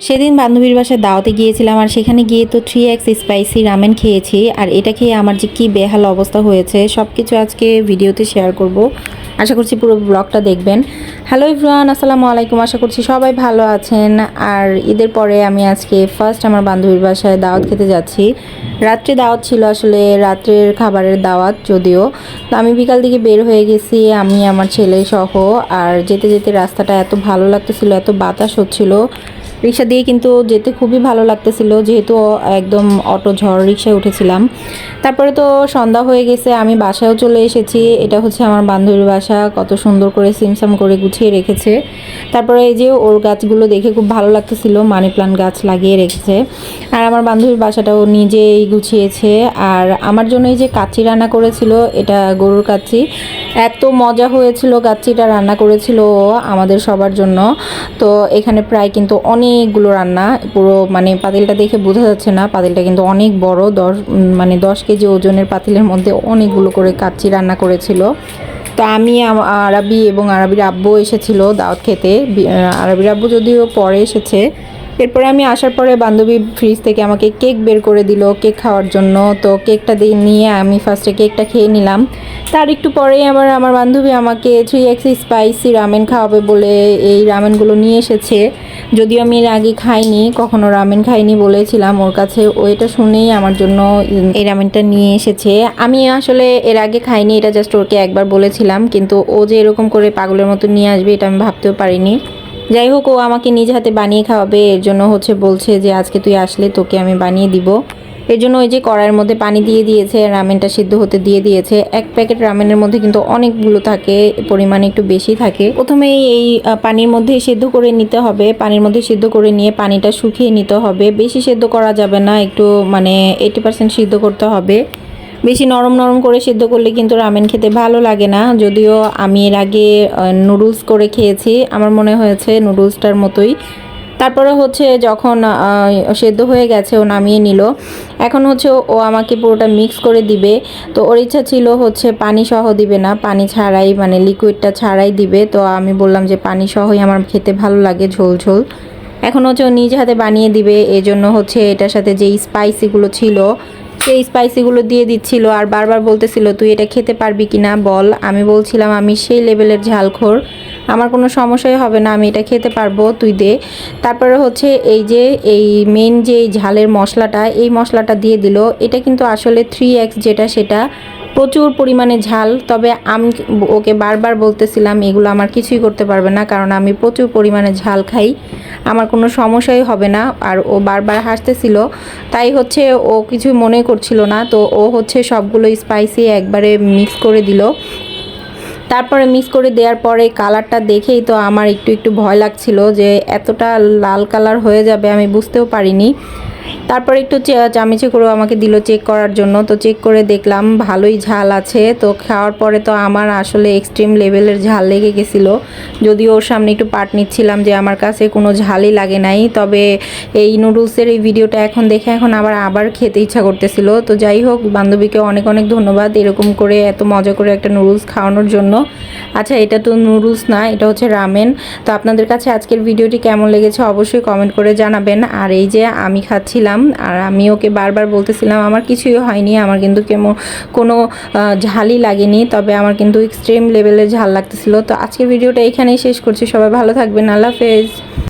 সেদিন বান্ধবীর বাসায় দাওয়াতে গিয়েছিলাম আর সেখানে গিয়ে তো থ্রি এক্স স্পাইসি রামেন খেয়েছি আর এটা খেয়ে আমার যে কী বেহাল অবস্থা হয়েছে সব কিছু আজকে ভিডিওতে শেয়ার করব। আশা করছি পুরো ব্লগটা দেখবেন। হ্যালো ইভরান আসসালামু আলাইকুম। আশা করছি সবাই ভালো আছেন। আর ঈদের পরে আমি আজকে ফার্স্ট আমার বান্ধবীর বাসায় দাওয়াত খেতে যাচ্ছি। রাত্রে দাওয়াত ছিল আসলে রাত্রের খাবারের দাওয়াত যদিও। তো আমি বিকাল দিকে বের হয়ে গেছি, আমি, আমার ছেলে সহ। আর যেতে যেতে রাস্তাটা এত ভালো লাগতেছিল, এত বাতাস হচ্ছিল। রিক্সা দিয়ে কিন্তু যেতে খুবই ভালো লাগতেছিল, যেহেতু একদম অটো ঝড় রিক্সায় উঠেছিলাম। তারপরে তো সন্ধ্যা হয়ে গেছে, আমি বাসায়ও চলে এসেছি। এটা হচ্ছে আমার বান্ধবীর বাসা, কত সুন্দর করে সিমসাম করে গুছিয়ে রেখেছে। তারপরে এই যে ওর গাছগুলো দেখে খুব ভালো লাগতেছিল, মানি প্লান্ট গাছ লাগিয়ে রেখেছে। আর আমার বান্ধবীর বাসাটাও নিজেই গুছিয়েছে। আর আমার জন্য এই যে কাচ্চি রান্না করেছিল, এটা গরুর কাচ্চি এত মজা হয়েছিল কাচ্চিটা রান্না করেছিল আমাদের সবার জন্য। তো এখানে প্রায় কিন্তু অনেকগুলো রান্না, পুরো মানে পাতিলটা দেখে বোঝা যাচ্ছে না, পাতিলটা কিন্তু অনেক বড়, দশ মানে দশ কেজি ওজনের পাতিলের মধ্যে অনেকগুলো করে কাচ্চি রান্না করেছিল। তো আমি আরবি এবং আরবির আব্বু এসেছিল দাওয়াত খেতে আরবির আব্বু যদিও পরে এসেছে এরপরে আমি আসার পরে বান্ধবী ফ্রিজ থেকে আমাকে কেক বের করে দিল কেক খাওয়ার জন্য। তো কেকটা দিয়ে নিয়ে আমি ফার্স্টে কেকটা খেয়ে নিলাম। তার একটু পরেই আবার আমার বান্ধবী আমাকে থ্রি এক্স স্পাইসি রামেন খাওয়াবে বলে এই রামেনগুলো নিয়ে এসেছে। যদিও আমি এর আগে খাইনি, কখনো রামেন খাইনি বলেছিলাম ওর কাছে। ও এটা শুনেই আমার জন্য এই রামেনটা নিয়ে এসেছে। আমি আসলে এর আগে খাইনি, এটা জাস্ট ওকে একবার বলেছিলাম। কিন্তু ও যে এরকম করে পাগলের মতো নিয়ে আসবে, এটা আমি ভাবতেও পারিনি। যাই হোক, ও আমাকে নিজ হাতে বানিয়ে খাওয়াবে। এর জন্য হচ্ছে বলছে যে, আজকে তুই আসলে তোকে আমি বানিয়ে দিব। এর জন্য ওই যে কড়াইয়ের মধ্যে পানি দিয়ে দিয়েছে, রামেনটা সিদ্ধ হতে দিয়ে দিয়েছে। এক প্যাকেট রামেনের মধ্যে কিন্তু অনেকগুলো থাকে, পরিমাণ একটু বেশি থাকে। প্রথমেই এই পানির মধ্যে সিদ্ধ করে নিতে হবে। পানির মধ্যে সিদ্ধ করে নিয়ে পানিটা শুকিয়ে নিতে হবে। বেশি সিদ্ধ করা যাবে না, একটু মানে এইটি পার্সেন্ট সিদ্ধ করতে হবে। বেশি নরম নরম করে সিদ্ধ করলে কিন্তু রামেন খেতে ভালো লাগে না। যদিও আমি এর আগে নুডলস করে খেয়েছি। আমার মনে হয়েছে নুডলসটার মতোই। তারপরে হচ্ছে যখন সেদ্ধ হয়ে গেছে, ও নামিয়ে নিল। এখন হচ্ছে ও আমাকে পুরোটা মিক্স করে দিবে। তো ওর ইচ্ছা ছিল হচ্ছে পানি সহ দিবে না। পানি ছাড়াই মানে লিকুইডটা ছাড়াই দিবে। তো আমি বললাম যে পানি সহই আমার খেতে ভালো লাগে ঝোল ঝোল। এখন হচ্ছে ও নিজ হাতে বানিয়ে দিবে। এই জন্য হচ্ছে এটার সাথে যেই স্পাইসিগুলো ছিল সেই স্পাইসিগুলো দিয়ে দিচ্ছিল আর বারবার বলতেছিল, তুই এটা খেতে পারবি কি না? বল। আমি বলছিলাম, আমি সেই লেভেলের ঝালখোর আমার কোনো সমস্যাই হবে না, আমি এটা খেতে পারব, তুই দে। তারপরে হচ্ছে এই যে, এই মেন যে ঝালের মশলাটা, এই মশলাটা দিয়ে দিল। এটা কিন্তু আসলে থ্রি এক্স যেটা, সেটা প্রচুর পরিমাণে ঝাল, তবে আমি ওকে বারবার বলতেছিলাম, এগুলো আমার কিছুই করতে পারবে না, কারণ আমি প্রচুর পরিমাণে ঝাল খাই। আমার কোনো সমস্যাই হবে না। আর ও বারবার হাসতেছিল। তাই হচ্ছে ও কিছু মনে করছিল না, তো ও হচ্ছে সবগুলো স্পাইসি একবারে মিক্স করে দিল। তারপরে মিক্স করে দেওয়ার পরে কালারটা দেখেই তো আমার একটু একটু ভয় লাগছিল যে এতটা লাল কালার হয়ে যাবে, আমি বুঝতেও পারিনি। তারপরে একটু চামচে করে আমাকে দিল চেক করার জন্য। তো চেক করে দেখলাম ভালোই ঝাল আছে। তো খাওয়ার পরে তো আমার আসলে এক্সট্রিম লেভেলের ঝাল লেগে গেছিল। যদিও ওর সামনে একটু পাট নিচ্ছিলাম যে আমার কাছে কোনো ঝালই লাগে নাই। তবে এই নুডলসের এই ভিডিওটা এখন দেখে এখন আবার আবার খেতে ইচ্ছা করতেছিল। তো যাই হোক, বান্ধবীকে অনেক অনেক ধন্যবাদ এরকম করে এত মজা করে একটা নুডলস খাওয়ানোর জন্য। আচ্ছা এটা তো নুডলস না, এটা হচ্ছে রামেন তো আপনাদের কাছে আজকের ভিডিওটি কেমন লেগেছে অবশ্যই কমেন্ট করে জানাবেন। আর এই যে আমি খাচ্ছিলাম, আর আমি ওকে বারবার বলতেছিলাম, আমার কিছুই হয়নি, আমার কিন্তু কেমন কোনো ঝালই লাগেনি। তবে আমার কিন্তু এক্সট্রিম লেভেলের ঝাল লাগতেছিল। তো আজকের ভিডিওটা এখানেই শেষ করছি। সবাই ভালো থাকবেন। আল্লাহ হাফেজ।